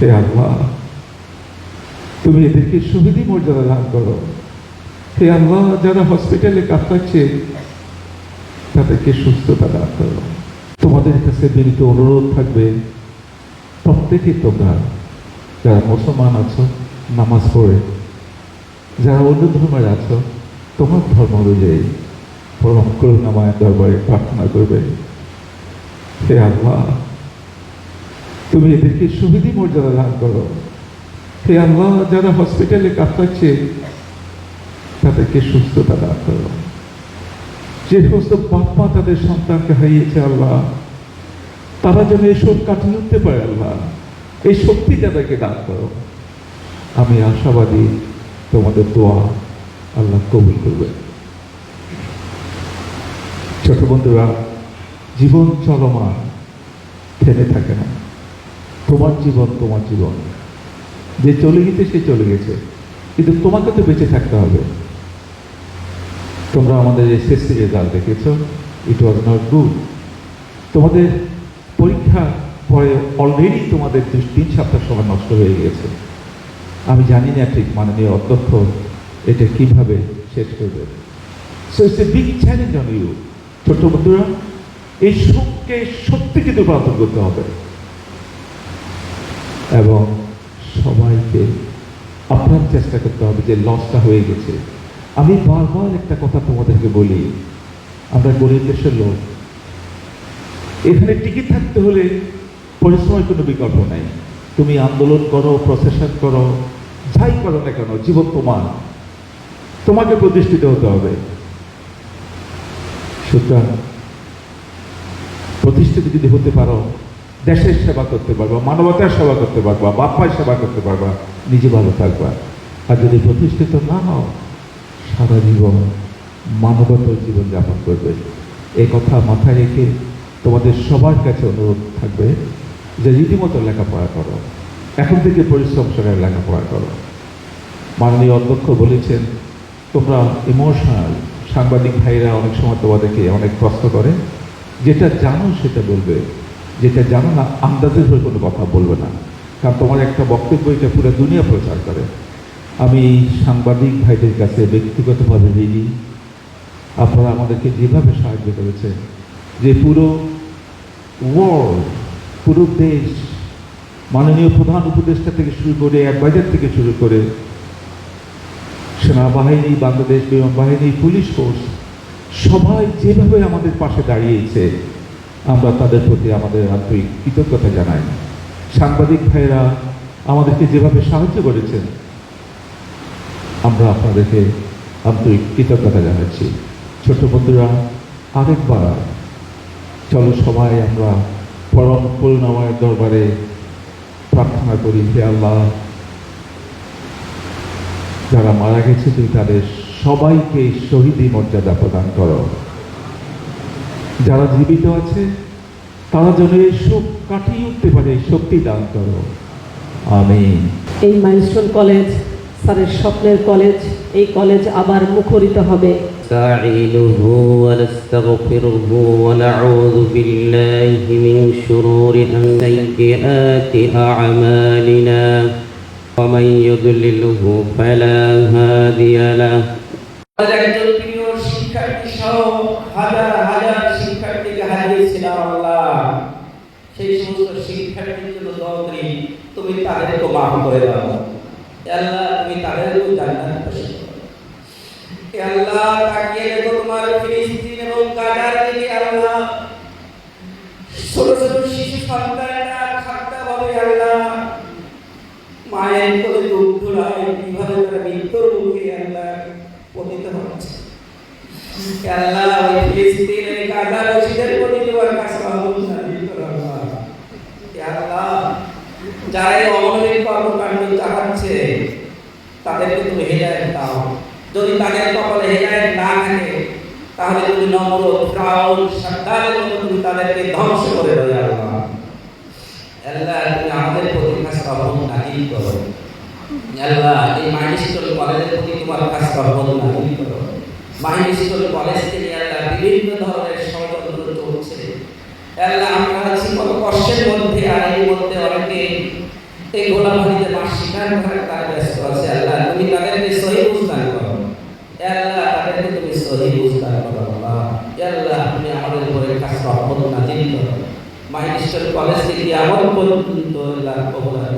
হে আল্লাহ। তুমি এদেরকে সুবিধি মর্যাদা দান করো। হে আল্লাহ, যারা হসপিটালে কাটাচ্ছে তাদেরকে সুস্থতা দান করো। তোমাদের কাছে বিনীত অনুরোধ থাকবে, প্রত্যেকে তোমরা যারা মুসলমান আছো, নামাজ পড়ে, যারা অন্য ধর্মের আছো, তোমার ধর্ম অনুযায়ী পরম করুণাময় দরবারে প্রার্থনা করবে। হে আল্লাহ তুমি এদেরকে সুবিধি মর্যাদা দান করো। হে আল্লাহ, যারা হসপিটালে কাটাচ্ছে তাদেরকে সুস্থতা দান করো। যে সমস্ত বাপ মা তাদের সন্তানকে হারিয়েছে আল্লাহ, তারা যেন এসব কাটিয়ে উঠতে পারে আল্লাহ, এই শক্তি তাদেরকে দান করো। আমি আশাবাদী তোমাদের দোয়া আল্লাহ কবুল করবে। ছোট বন্ধুরা, জীবন চলমান, থেমে থাকে না। তোমার জীবন তোমার জীবন। যে চলে গেছে, সে চলে গেছে। কিন্তু তোমাকে তো বেঁচে থাকতে হবে। তোমরা আমাদের এই এসএসসি রেজাল্ট দেখেছ। ইট ওয়াজ নট গুড তোমাদের পরীক্ষা পরে অলরেডি তোমাদের তিন সপ্তাহ সময় নষ্ট হয়ে গেছে আমি জানি না ঠিক মাননীয় অধ্যক্ষ এটা কীভাবে শেষ করবে। So it's a big challenge on you ছোট্ট বন্ধুরা, এই সুখকে সত্যিকে রূপান্তর করতে হবে। এবং সবাইকে আপনার চেষ্টা করতে হবে যে লসটা হয়ে গেছে। আমি বারবার একটা কথা তোমাদেরকে বলি, আমরা গরিব দেশের লোক। এখানে টিকিট থাকতে হলে পরিশ্রমের কোনো বিকল্প নাই। তুমি আন্দোলন করো প্রসেশন করো, যাই করো না কেন, জীবন তোমার। তোমাকে প্রতিষ্ঠিত হতে হবে। সুতরাং প্রতিষ্ঠিত যদি হতে পারো দেশের সেবা করতে পারবা, মানবতার সেবা করতে পারবা বাপ্পায় সেবা করতে পারবা, নিজে ভালো থাকবা। আর যদি প্রতিষ্ঠিত না হও, সারা জীবন মানবতার জীবনযাপন করবে। এই কথা মাথায় রেখে তোমাদের সবার কাছে অনুরোধ থাকবে যে রীতিমতো লেখাপড়া করো। এখন থেকে পরিশ্রম সহকারে লেখাপড়া করো। মাননীয় অধ্যক্ষ বলেছেন, তোমরা ইমোশনাল, সাংবাদিক ভাইরা অনেক সময় তোমাদেরকে অনেক প্রশ্ন করে, যেটা জানো সেটা বলবে। যেটা জানো না, আন্দাজের হয়ে কোনো কথা বলবে না। কারণ তোমার একটা বক্তব্য এটা পুরো দুনিয়া প্রচার করে। আমি সাংবাদিক ভাইদের কাছে ব্যক্তিগতভাবে ঋণী। আপনারা আমাদেরকে যেভাবে সাহায্য করেছে, যে পুরো ওয়ার্ল্ড পুরো দেশ, মাননীয় প্রধান উপদেষ্টা থেকে শুরু করে অ্যাডভাইজার থেকে শুরু করে সেনাবাহিনী, বাংলাদেশ বিমান বাহিনী, পুলিশ ফোর্স সবাই যেভাবে আমাদের পাশে দাঁড়িয়েছে আমরা তাদের প্রতি আমাদের আন্তরিক কৃতজ্ঞতা জানাই। সাংবাদিক ভাইরা আমাদেরকে যেভাবে সাহায্য করেছেন, আমরা আপনাদেরকে আন্তরিক কৃতজ্ঞতা জানাচ্ছি। ছোট বন্ধুরা, আরেকবার চলো সবাই আমরা পরম করুণাময়ের দরবারে প্রার্থনা করি, হে আল্লাহ। যারা মারা গেছে তুই তাদের সবাইকে শহীদি মর্যাদা প্রদান করো। যারা জীবিত আছে তারা যেন এই শোক কাটিয়ে উঠতে পারে এই শক্তি দান করো আমিন এই মাইলস্টোন কলেজ স্যারের স্বপ্নের কলেজ এই কলেজ আবার মুখরিত হবে نستعينه ونستغفره ونعوذ بالله من شرور سيئات أعمالنا ومن يضلله فلا هادي له আমাদের একজন প্রিয় শিক্ষার্থী সহ হাজার হাজার শিক্ষার্থীকে হারিয়েছিলাম আল্লাহ। সেই সমস্ত শিক্ষার্থীর জন্য দোয়া করি, তুমি তাদেরকে মাফ করে দাও। আল্লাহ, তুমি তাদেরকেও জান্নাত আল্লাহ, তাকিয়ে দেখো তোমার ফিলিস্তিন এবং গাজার দিকে আল্লাহ। ছোট ছোট শিশু সন্তানেরা আল্লাহ ওই ফিলিস্তিনের গাজাবাসীদের প্রতি তোমার কাছে রহমত নাজিল করো আল্লাহ যারা যদি তাদের কপালে হেদায়ত না তাহলে তুমি নমরুদ ফ্রাউন সাদ্দারের মতো তুমি তাদেরকে ধ্বংস করে তুমি আমাদের প্রতি কাছে রহমত নাজিল করো আল্লাহ এই মাইলস্টোন কলেজের প্রতি তোমার কাছে করো? মাইলস্টোন কলেজ থেকে বিভিন্ন ধরনের ষড়যন্ত্র চলছে কষ্টের মধ্যে, আর এর মধ্যে অনেকে এই গোলামারিতে মাস শিকার করার তার ব্যস্ত আছে। আল্লাহ, তুমি তাদেরকে সহি করো। করো আমাদের উপরে কাজ রহমত নাজিল করো। কলেজ থেকে আমার পর্যন্ত আল্লাহ কবুল করো।